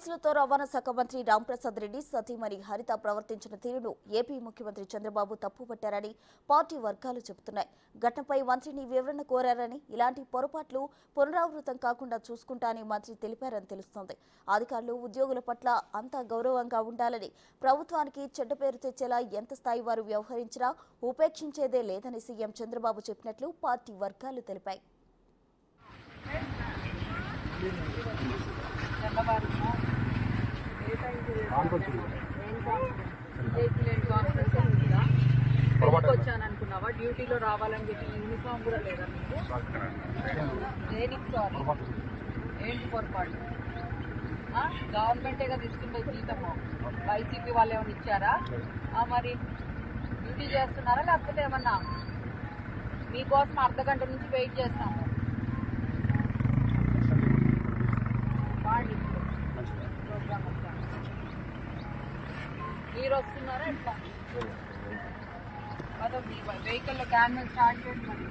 పోలీసులతో రవాణా శాఖ మంత్రి రాంప్రసాద్ రెడ్డి సతీమణి హరిత ప్రవర్తించిన తీరును ఏపీ ముఖ్యమంత్రి చంద్రబాబు తప్పుపట్టారని పార్టీ వర్గాలు చెబుతున్నాయి. ఘటనపై మంత్రిని వివరణ కోరారని ఇలాంటి పొరపాట్లు పునరావృతం కాకుండా చూసుకుంటానని మంత్రి తెలిపారని తెలుస్తోంది. అధికారులు ఉద్యోగుల పట్ల అంతా గౌరవంగా ఉండాలని ప్రభుత్వానికి చెడ్డ పేరు తెచ్చేలా ఎంత స్థాయి వారు వ్యవహరించినా ఉపేక్షించేదే లేదని సీఎం చంద్రబాబు చెప్పినట్లు పార్టీ వర్గాలు తెలిపాయి. వచ్చాను అనుకున్నావా డ్యూటీలో రావాలని చెప్పి యూనిఫామ్ కూడా లేదా మీకు? దేనికి సారీ ఏంటి పొరపాటు? గవర్నమెంటే కదా ఇస్తుండే జీతము వైసీపీ వాళ్ళు ఏమైనా ఇచ్చారా మరి డ్యూటీ చేస్తున్నారా? లేకపోతే ఏమన్నా? మీకోసం అర్ధ గంట నుంచి వెయిట్ చేస్తాము. మీరు వస్తున్నారా ఎట్లా? అదో మీ వెహికల్లో క్యాన్వల్ స్టార్ట్ చేయండి.